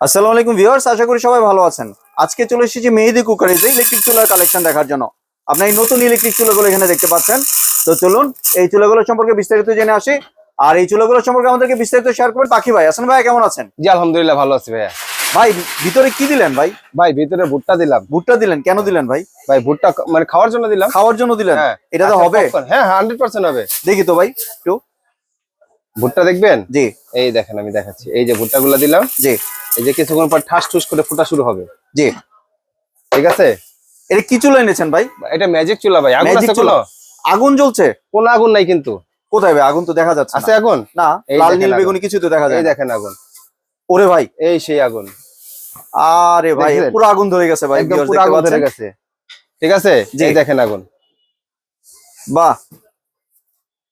আসসালামু আলাইকুম ভিউয়ার্স আশা করি সবাই ভালো আছেন। আজকে চলে এসেছি মেহেদি কুকারিজে ইলেকট্রিক চুলার কালেকশন দেখার জন্য। আপনি এই নতুন ইলেকট্রিক চুলাগুলো এখানে দেখতে পাচ্ছেন। তো চলুন এই চুলাগুলো সম্পর্কে বিস্তারিত জেনে আসি। আর এই চুলাগুলো সম্পর্কে আমাদেরকে বিস্তারিত শেয়ার করবেন পাখি ভাই। আসেন ভাই কেমন আছেন? জি আলহামদুলিল্লাহ ভালো আছি ভাইয়া। ভাই ভিতরে কি দিলেন ভাই? ভাই ভিতরে ভুট্টা দিলাম। ভুট্টা দিলেন কেন দিলেন ভাই? ভাই ভুট্টা মানে খাওয়ার জন্য দিলাম। খাওয়ার জন্য দিলেন? হ্যাঁ। এটা তো আচ্ছা, হবে। popcorn। হ্যাঁ হান্ড্রেড পার্সেন্ট হবে। দেখি তো ভাই একটু। ভুট্টা দেখবেন? জি। এই দেখেন আমি দেখাচ্ছি। এই যে ভুট্টা গুলা দিলাম। জি। এই যে কিছুক্ষণ পর ঠাস ঠুস করে ফুটা শুরু হবে। জি। ঠিক আছে? এটা কি চুলা এনেছেন ভাই? এটা ম্যাজিক চুলা ভাই। আগুন আছে চুলা? আগুন জ্বলছে? কোন আগুন নাই কিন্তু। কোথায় ভাই? আগুন তো দেখা যাচ্ছে আছে আগুন? না লাল নীল বেগুনি কিছু তো দেখা যায় এই দেখেন আগুন। ওরে ভাই। এই সেই আগুন। আরে ভাই পুরো আগুন ধরে গেছে ভাই একদম পুরো আগুন ধরে গেছে। ঠিক আছে? জি। এই দেখেন আগুন। বাহ।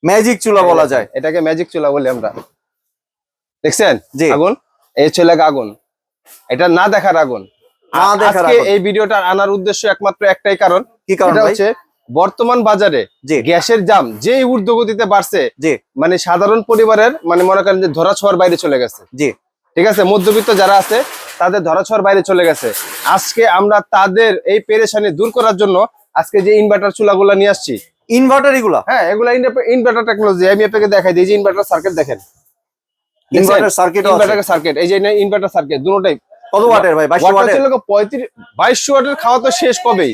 ম্যাজিক চুলা বলা যায়। এটাকে ম্যাজিক চুলা বলি আমরা। দেখছেন? জি। আগুন? এই ছেলে আগুন। এটা না দেখার আগুন। আজকে এই ভিডিওটা আনার উদ্দেশ্য একমাত্র একটাই কারণ। কি কারণ হচ্ছে বর্তমান বাজারে গ্যাসের দাম যেই ঊর্ধ্বগতিতে বাড়ছে মানে সাধারণ পরিবারের মানে মনে করেন যে ধরা ছোঁয়ার বাইরে চলে গেছে। জি। ঠিক আছে? মধ্যবিত্ত যারা আছে তাদের ধরা ছোঁয়ার বাইরে চলে গেছে। আজকে আমরা তাদের এই পেরেশানি দূর করার জন্য আজকে যে ইনভার্টার চুলাগুলো নিয়ে আসছি। ইনভার্টার এগুলা? হ্যাঁ এগুলা ইনভার্টার টেকনোলজি আমি আপনাকে দেখাই দিই যে ইনভার্টার সার্কিট দেখেন। ইনভার্টার সার্কিট ইনভার্টার সার্কিট এই যে ইনভার্টার সার্কিট দুটোটাই কত ওয়াটের ভাই? 22 ওয়াটের? লোক পঁয়ত্রিশ বাইশশো ওয়াটের খাওয়া তো শেষ কবেই।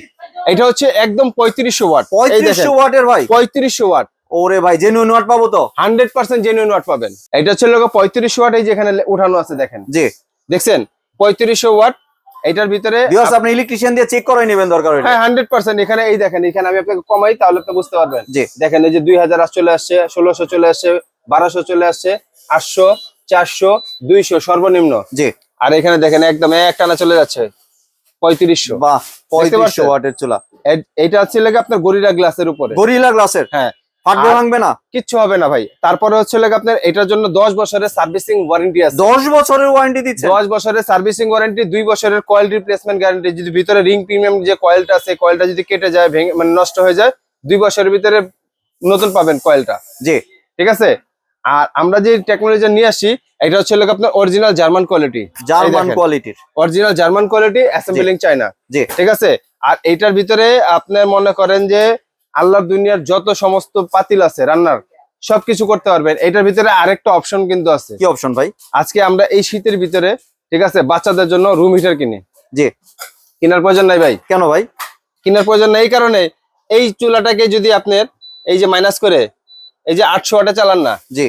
এটা হচ্ছে একদম পঁয়ত্রিশশো ওয়াট। এই দেখেন 3500 ওয়াটের ভাই? পঁয়ত্রিশশো ওয়াট। ওরে ভাই জেনুইন ওয়াট পাবো তো? হান্ড্রেড পার্সেন্ট জেনুইন ওয়াট পাবেন। এটা হচ্ছে লোক পঁয়ত্রিশশো ওয়াট এই যেখানে উঠানো আছে দেখেন। জি। দেখছেন? পঁয়ত্রিশশো ওয়াট এটার ভিতরে ভিউয়ার্স আপনি ইলেকট্রিশিয়ান দিয়ে চেক করে নেবেন দরকার হলে। হ্যাঁ হান্ড্রেড পার্সেন্ট। এখানে এই দেখেন এখানে আমি আপনাকে কমাই তাহলে আপনি বুঝতে পারবেন। জি। দেখেন এই যে দুই হাজার চলে আসছে ষোলোশো চলে আসছে বারোশো চলে আসছে। আটশো চারশো দুইশো সর্বনিম্ন। জি। আর এখানে দেখেন একদম এক টানা চলে যাচ্ছে। পঁয়ত্রিশশো। 3500 পাচ্ছেন? ওয়াটের চুলা। এটা হচ্ছে লেগে আপনার গরিলা গ্লাসের উপরে। গরিলা গ্লাসের? হ্যাঁ। ফাটবে ভাঙবে না? কিচ্ছু হবে না ভাই। তারপরে হচ্ছে লেগে আপনার এটার জন্য দশ বছরের সার্ভিসিং ওয়ারেন্টি আছে। 10 বছরের ওয়ারেন্টি দিচ্ছে দশ বছরের সার্ভিসিং ওয়ারেন্টি দুই বছরের কয়েল রিপ্লেসমেন্ট গ্যারান্টি। যদি ভিতরে রিং প্রিমিয়াম যে কয়েলটা আছে কয়েলটা যদি কেটে যায় ভেঙে মানে নষ্ট হয়ে যায় দুই বছরের ভিতরে নতুন পাবেন কয়েলটা। জি। ঠিক আছে? আর আমরা যে টেকনোলজি নিয়ে আসি এটা হচ্ছে লোক আপনার অরিজিনাল জার্মান কোয়ালিটি জার্মান কোয়ালিটির original German quality assembling China জি। ঠিক আছে? আর এইটার ভিতরে আপনি মনে করেন যে আল্লাহর দুনিয়ার যত সমস্ত পাতিল আছে রান্নার সবকিছু করতে পারবেন। এটার ভিতরে আরেকটা অপশন কিন্তু আছে। কি অপশন ভাই? আজকে আমরা এই শীতের ভিতরে ঠিক আছে বাচ্চাদের জন্য রুম হিটার কিনি। জি। কেনার প্রয়োজন নাই ভাই। কেন ভাই? কেনার প্রয়োজন নেই এই কারণে এই চুলাটাকে যদি আপনার এই যে মাইনাস করে এই যে আটশো ওয়াটে চালান না? জি।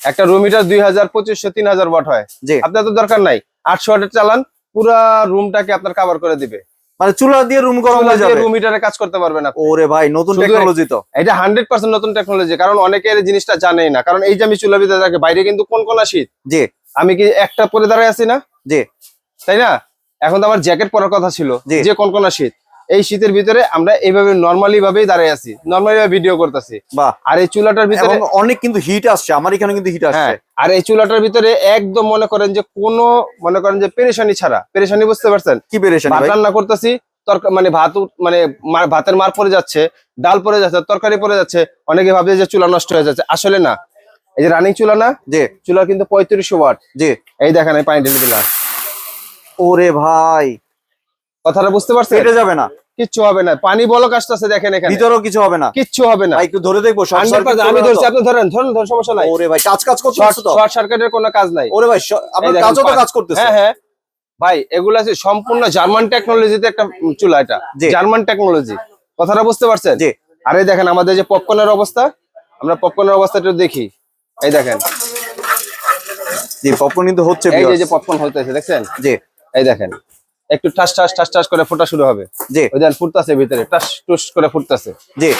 একটা রুম হিটার দুই হাজার পঁচিশশো তিন হাজার ওয়াট হয়। জি। আপনার তো দরকার নাই। আটশো ওয়াটে চালান পুরা রুমটাকে আপনার কাভার করে দিবে। মানে চুলা দিয়ে রুম গরম হয়ে যাবে। রুম হিটারে কাজ করতে পারবেন আপনি। ওরে ভাই নতুন টেকনোলজি তো। এটা হান্ড্রেড পার্সেন্ট নতুন টেকনোলজি কারণ অনেকের এই জিনিসটা জানেই না। কারণ এই যে আমি চুলা ভিতরে থাকি বাইরে কিন্তু কোন কোন শীত? জি। আমি কি একটা পরে দাঁড়ায় আছি না? জি। তাই না? এখন তো আমার জ্যাকেট পরার কথা ছিল। যে কোন কোন শীত? এই শীতের ভিতরে আমরা এইভাবে নর্মালি ভাবেই দাঁড়ায় আছি। নর্মালি ভাবে ভিডিও করতেছি। বাহ। আর এই চুলাটার ভিতরে অনেক কিন্তু হিট আসছে। আমার এখানে কিন্তু হিট আসছে। হ্যাঁ আর এই চুলাটার ভিতরে একদম মনে করেন যে কোনো মনে করেন যে পেরেশানি ছাড়া। পেরেশানি বুঝতে পারছেন? কি পেরেশানি রান্না করতেছি তরকা মানে ভাত মানে ভাতের মার পড়ে যাচ্ছে ডাল পড়ে যাচ্ছে তরকারি পড়ে যাচ্ছে। অনেকে ভাবে যে চুলা নষ্ট হয়ে যাচ্ছে। আসলে না। এই যে রানিং চুলা না যে চুলা কিন্তু পঁয়ত্রিশশো ওয়াট জি। এই দেখেন এই পানি ঢেলে দিলাম। ওরে ভাই। কথাটা বুঝতে পারছেন? ফেটে যাবে না। কিচ্ছু হবে না। পানি বলক আসতেছে দেখেন এখানে। ভিতরেও কিছু হবে না। কিচ্ছু হবে না। ভাই একটু ধরে দেখব শর্ট 100% সার্কিট আমি ধরছি? আপনি ধরেন ধরেন ধরেন সমস্যা নাই। ওরে ভাই কাজ কাজ করতে শর্ট তো? শর্ট সার্কিটের কোনো কাজ নাই। ওরে ভাই আপনার কাজও তো কাজ করতেছে। হ্যাঁ হ্যাঁ। ভাই এগুলা আছে সম্পূর্ণ জার্মান টেকনোলজিতে একটা চুলা এটা। জার্মান টেকনোলজি কথাটা বুঝতে পারছেন? জি। আর এই দেখেন আমাদের যে পপকর্নের অবস্থা আমরা পপকর্নের অবস্থাটা দেখি। এই দেখেন। জি পপকর্ন কিন্তু হচ্ছে এই যে পপকর্ন হইতেছে দেখছেন? জি। এই দেখেন। একটু ঠাস ঠাস ঠাস ঠাস করে ফোটা শুরু হবে। জি। ওই দেখেন ফুটতেছে ভিতরে টাস টুস করে ফুটতেছে। জি।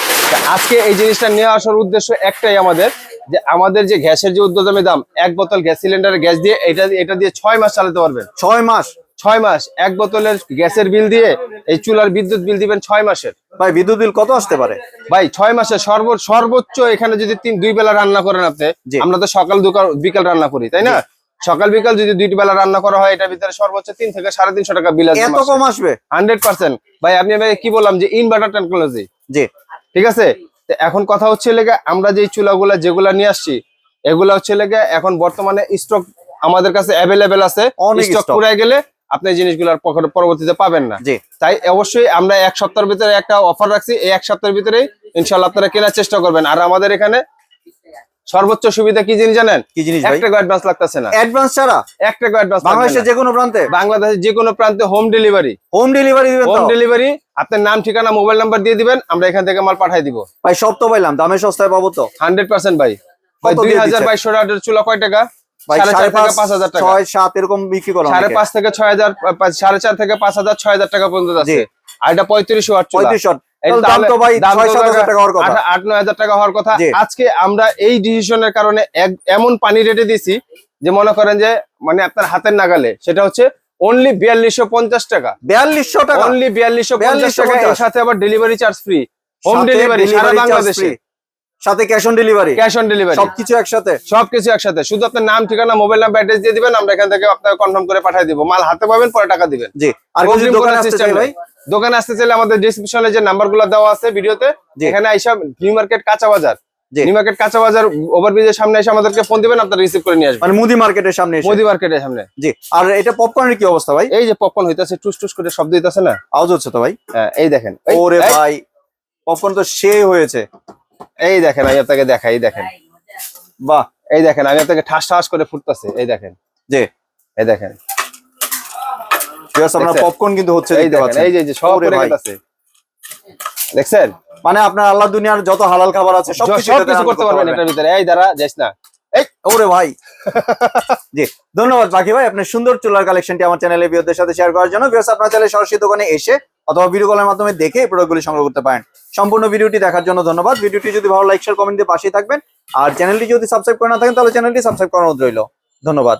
আজকে এই জিনিসটা নিয়ে আসার উদ্দেশ্য একটাই আমাদের যে আমাদের যে গ্যাসের যে উদ্যোগমী দাম এক বোতল গ্যাস সিলিন্ডারের গ্যাস দিয়ে এটা এটা দিয়ে ছয় মাস চালাতে পারবেন। ছয় মাস? ছয় মাস এক বোতলের গ্যাসের বিল দিয়ে এই চুলার বিদ্যুৎ বিল দিবেন ছয় মাসের। ভাই বিদ্যুৎ বিল কত আসতে পারে? ভাই ছয় মাসে সর্ব সর্বোচ্চ এখানে যদি তিন দুই বেলা রান্না করেন আপনি। আমরা তো সকাল দুকাল বিকাল রান্না করি তাই না? সকাল বিকাল যদি দুই বেলা রান্না করা হয় এটার ভিতরে সর্বোচ্চ তিন থেকে সাড়ে তিনশো টাকা বিল আসবে এত কম আসবে? Hundred percent. ভাই আপনি ভাই কি বললাম যে ইনভার্টার টেকনোলজি জি। ঠিক আছে? এখন কথা হচ্ছে লেগে আমরা যে চুলাগুলা যেগুলা নিয়ে আসছি এগুলা হচ্ছে লেগে এখন বর্তমানে স্টক আমাদের কাছে অ্যাভেলেবেল আছে। Stock stock। পুরে গেলে আপনি এই জিনিসগুলো আর পরবর্তীতে পাবেন না। জি। তাই অবশ্যই আমরা এক সপ্তাহের ভিতরে একটা অফার রাখছি এই এক সপ্তাহের ভিতরেই ইনশাল্লাহ আপনারা কেনার চেষ্টা করবেন। আর আমাদের এখানে সর্বোচ্চ সুবিধা কি জিনিস জানেন? কি জিনিস ভাই? এক টাকা অ্যাডভান্স লাগতেছে না। অ্যাডভান্স ছাড়া? এক টাকা অ্যাডভান্স বাংলাদেশের যে কোনো প্রান্তে? বাংলাদেশের যে কোনো প্রান্তে হোম ডেলিভারি হোম ডেলিভারি দিবেন হোম ডেলিভারি আপনার নাম ঠিকানা মোবাইল নাম্বার দিয়ে দিবেন আমরা এখান থেকে মাল পাঠাই দিব। ভাই সব তো পাইলাম দামে সস্তায় পাবো তো। হান্ড্রেড পার্সেন্ট ভাই। ভাই? বাইশশো টাকার চুলা কয় টাকা? ভাই সাড়ে চার থেকে পাঁচ হাজার টাকা। ছয় হাজার পা- সাড়ে চার থেকে পাঁচ হাজার ছয় হাজার টাকা পর্যন্ত। আছে আর এটা পঁয়ত্রিশ পঁয়ত্রিশ আট- নয় হাজার টাকা হওয়ার কথা। আজকে আমরা এই ডিসিশনের কারণে এমন পানি রেটে দিছি যে মনে করেন যে মানে আপনার হাতের নাগালে সেটা হচ্ছে অনলি বিয়াল্লিশশো পঞ্চাশ টাকা। বিয়াল্লিশশো টাকা? অনলি বিয়াল্লিশশো পঞ্চাশ টাকা এর সাথে আবার delivery charge free home delivery সারা বাংলাদেশে। সাথে cash on delivery cash on delivery সবকিছু একসাথে? সবকিছু একসাথে। শুধু আপনার নাম ঠিকানা মোবাইল নাম্বার অ্যাড্রেস দিয়ে দিবেন আমরা এখান থেকে আপনাকে কনফার্ম করে পাঠিয়ে দিব। মাল হাতে পাবেন পরে টাকা দিবেন। জি। আর কিছু দোকানে ভাই। দোকানে আসতে চাইলে আমাদের ডিসক্রিপশনে যে নাম্বারগুলো দেওয়া আছে ভিডিওতে। এখানে আইসা নিউ মার্কেট কাঁচা বাজার। নিউ মার্কেট কাঁচা বাজার ওভারব্রিজের সামনে এসে আমাদেরকে ফোন দিবেন আপনারা রিসিভ করে নিয়ে আসবেন। মানে মুদি মার্কেটের সামনে মোদি মার্কেটের সামনে। জি। আর এটা পপকর্নের কি অবস্থা ভাই? এই যে পপকর্ন হইতাছে টুস টুস করে শব্দ হইতাছে না? আওয়াজ হচ্ছে তো ভাই। হ্যাঁ, এই দেখেন। ওরে ভাই পপকর্ন তো সে হয়েছে। এই দেখেন আমি আপনাকে দেখাই এই দেখেন। বাহ এই দেখেন আমি আপনাকে ঠাস ঠাস করে ফুটতাছে এই দেখেন। যে এই দেখেন। আপনার? পপকর্ন কিন্তু হচ্ছে এই যে সব পড়ে গেছে। দেখছেন? মানে আপনার আল্লাহ দুনিয়ার যত হালাল খাবার আছে সব কিছু করতে পারবেন এটার ভিতরে। এই দ্বারা যাস না। এই ওরে ভাই। জি ধন্যবাদ বাকি ভাই আপনার সুন্দর চুলার কালেকশনটি আমার চ্যানেলে ভিউদের সাথে শেয়ার করার জন্য। ভিউয়ার্স আপনার চ্যানেলে সরাসরি দোকানে এসে অথবা ভিডিও কলের মাধ্যমে দেখে এই প্রোডাক্টগুলি সংগ্রহ করতে পারেন। সম্পূর্ণ ভিডিওটি দেখার জন্য ধন্যবাদ। ভিডিওটি যদি ভালো লাইক শেয়ার কমেন্ট দিয়ে পাশেই থাকবেন। আর চ্যানেলটি যদি সাবস্ক্রাইব করে না থাকেন, তাহলে চ্যানেলটি সাবস্ক্রাইব করানো রইল। ধন্যবাদ।